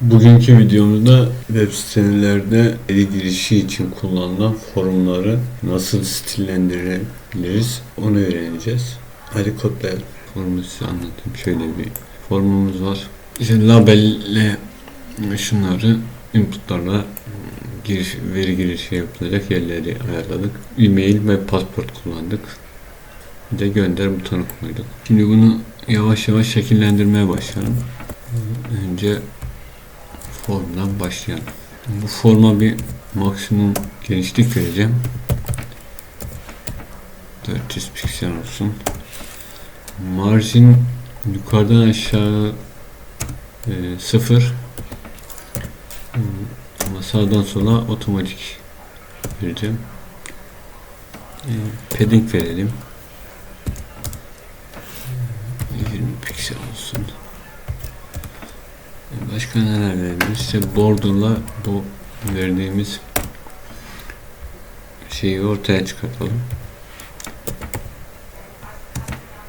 Bugünkü videomuzda web sitelerde veri girişi için kullanılan formları nasıl stillendirebiliriz onu öğreneceğiz. Hadi kodlayalım. Formu size anlatayım. Şöyle bir formumuz var. İşte labelle şunları inputlarla giriş, veri girişi yapılacak yerleri ayarladık. E-mail ve pasport kullandık. Bir de gönder butonu koyduk. Şimdi bunu yavaş yavaş şekillendirmeye başlayalım. Önce formdan başlayalım. Bu forma bir maksimum genişlik vereceğim. 400 piksel olsun. Marjin yukarıdan aşağı e, sıfır. Hmm, Ama sağdan sola otomatik vereceğim. E, padding verelim. 20 piksel olsun. Başka neler verebiliriz? İşte borderla bu verdiğimiz şeyi ortaya çıkartalım.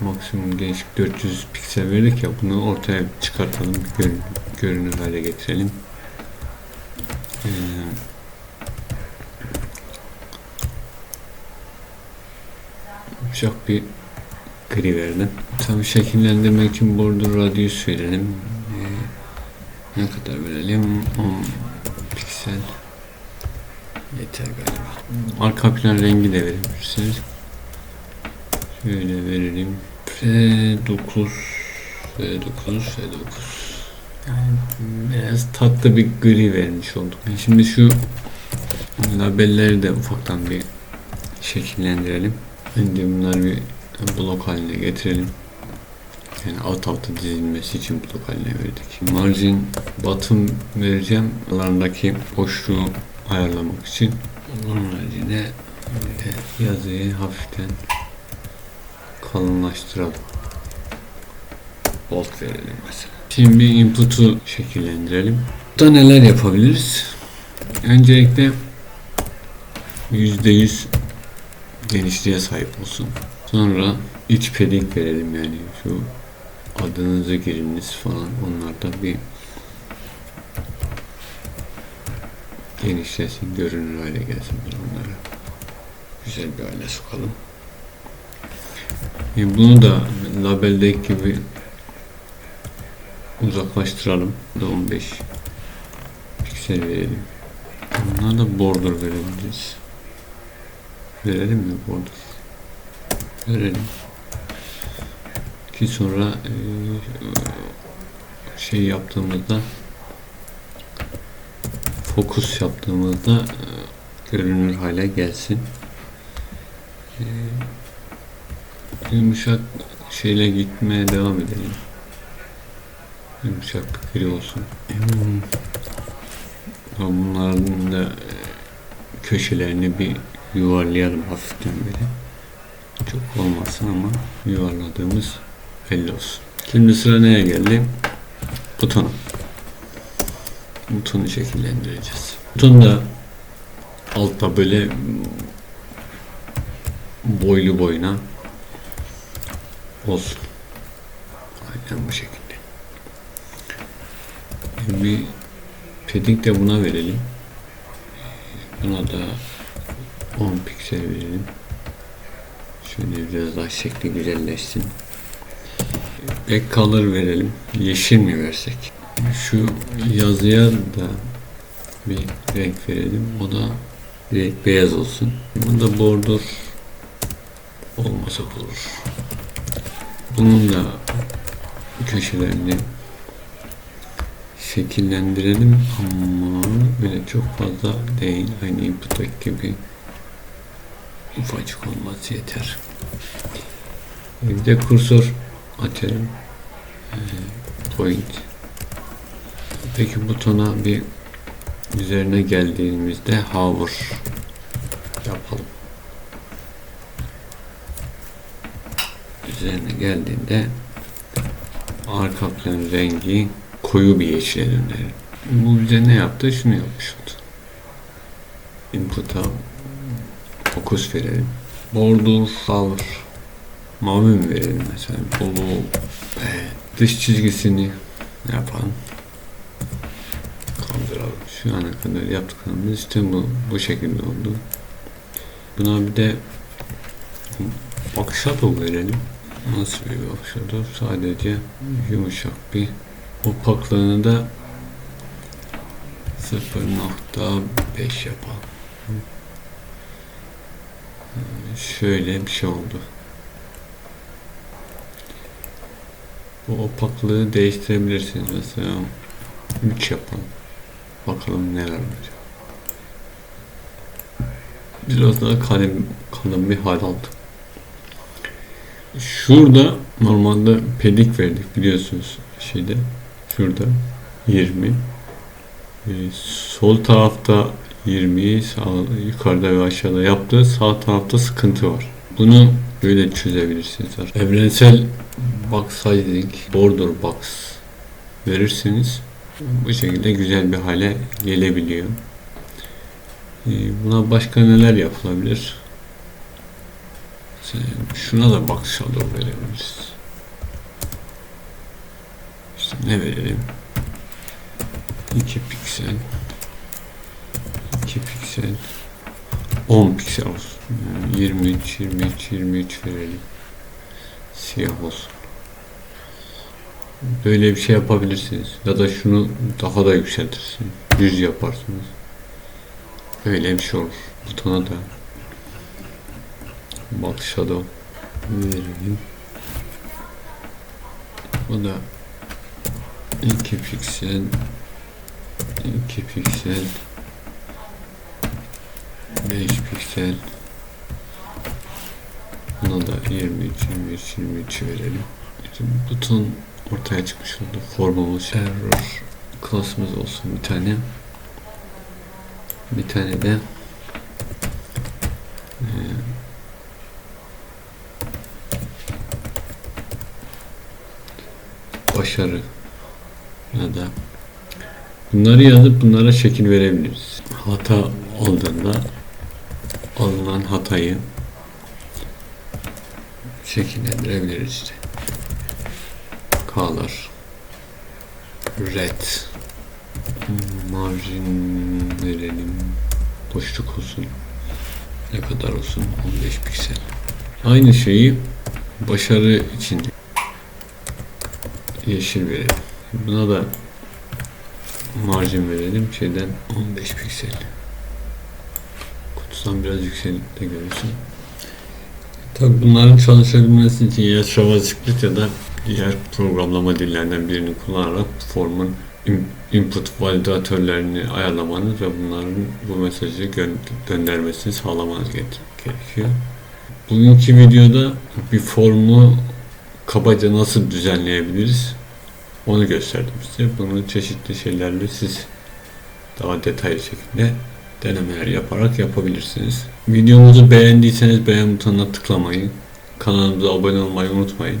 Maksimum genişlik 400 piksel verdik ya bunu ortaya çıkartalım. Görün, görünür hale getirelim. Ee, yumuşak bir gri verdim. Tabii şekillendirmek için border radius verelim. Ne kadar verelim? 10 piksel yeter galiba. Arka plan rengi de verebilirsiniz. Şöyle verelim. F9 F9 F9 yani biraz tatlı bir gri vermiş olduk. Şimdi şu labelleri de ufaktan bir şekillendirelim. Önce bunları bir blok haline getirelim. Yani alt alta dizilmesi için blok haline verdik. Margin bottom vereceğim. Aralarındaki boşluğu ayarlamak için. Onun haricinde yazıyı hafiften kalınlaştıralım. Bold verelim mesela. Şimdi input'u şekillendirelim. Burada neler yapabiliriz? Öncelikle %100 genişliğe sahip olsun. Sonra iç padding verelim yani şu adınızı giriniz falan onlarda bir genişlesin, görünür hale gelsin onlara. Güzel bir hale sokalım. E bunu da labeldeki gibi uzaklaştıralım. Bu da 15 piksel verelim. Bunlara da border verebiliriz. Verelim mi border? Verelim. Ki sonra e, şey yaptığımızda fokus yaptığımızda e, görünür hale gelsin. E, yumuşak şeyle gitmeye devam edelim. Yumuşak bir gri olsun. Hmm. Bunların da köşelerini bir yuvarlayalım hafiften böyle. Çok olmasın ama yuvarladığımız belli olsun. Şimdi sıra neye geldi? Butona. Butonu şekillendireceğiz. Buton da altta böyle boylu boyuna olsun. Aynen bu şekilde. Bir padding de buna verelim. Buna da 10 piksel verelim. Şöyle biraz daha şekli güzelleşsin. Back color verelim. Yeşil mi versek? Şu yazıya da bir renk verelim. O da direkt beyaz olsun. Bunda border olmasa olur. Bunun da köşelerini şekillendirelim ama böyle çok fazla değil. Aynı input'taki gibi ufacık olması yeter. Bir de kursor açalım. Point. Peki butona bir üzerine geldiğimizde hover yapalım. Üzerine geldiğinde arka plan rengi koyu bir yeşile dönelim. Bu bize ne yaptı? Şunu yapmış oldu. Input'a fokus verelim. Border color mavi mi verelim mesela? Blue. Evet. Dış çizgisini yapalım. abi. Şu ana kadar yaptıklarımız işte bu, bu şekilde oldu. Buna bir de bak shadow verelim. Nasıl bir bak shadow? Sadece yumuşak bir opaklığını da 0.5 yapalım. Şöyle bir şey oldu. Bu opaklığı değiştirebilirsiniz mesela 3 yapalım. Bakalım neler olacak. Biraz daha kalın, kalın bir hal aldı. Şurada normalde pedik verdik biliyorsunuz şeyde. Şurada 20. Ee, sol tarafta 20 sağ, yukarıda ve aşağıda yaptı. Sağ tarafta sıkıntı var. Bunu böyle çözebilirsiniz. Evrensel box sizing, border box verirseniz bu şekilde güzel bir hale gelebiliyor. Ee, Buna başka neler yapılabilir? Şuna da box shadow verebiliriz. İşte ne verelim? 2 piksel 2 piksel 10 piksel olsun. Yani 23 23 23 verelim. Siyah olsun. Böyle bir şey yapabilirsiniz. Ya da şunu daha da yükseltirsiniz. 100 yaparsınız. Öyle bir şey olur. Butona da Box Shadow verelim. Bu da 2 piksel 2 piksel 5 piksel Buna da 23 23 23 verelim. İşte buton ortaya çıkmış oldu. Formumuz error class'ımız olsun bir tane. Bir tane de e, başarı ya da bunları yazıp bunlara şekil verebiliriz. Hata olduğunda alınan hatayı şekillendirebiliriz işte. K'lar. Red. Margin verelim boşluk olsun. Ne kadar olsun? 15 piksel. Aynı şeyi başarı için yeşil verelim. Buna da margin verelim. Şeyden 15 piksel. Kutudan biraz yükseklikte görürsün. Tabi bunların çalışabilmesi için ya JavaScript ya da diğer programlama dillerinden birini kullanarak formun in- input validatörlerini ayarlamanız ve bunların bu mesajı gö- göndermesini sağlamanız gere- gerekiyor. Bugünkü videoda bir formu kabaca nasıl düzenleyebiliriz onu gösterdim size. Bunu çeşitli şeylerle siz daha detaylı şekilde denemeler yaparak yapabilirsiniz. Videomuzu beğendiyseniz beğen butonuna tıklamayı, kanalımıza abone olmayı unutmayın.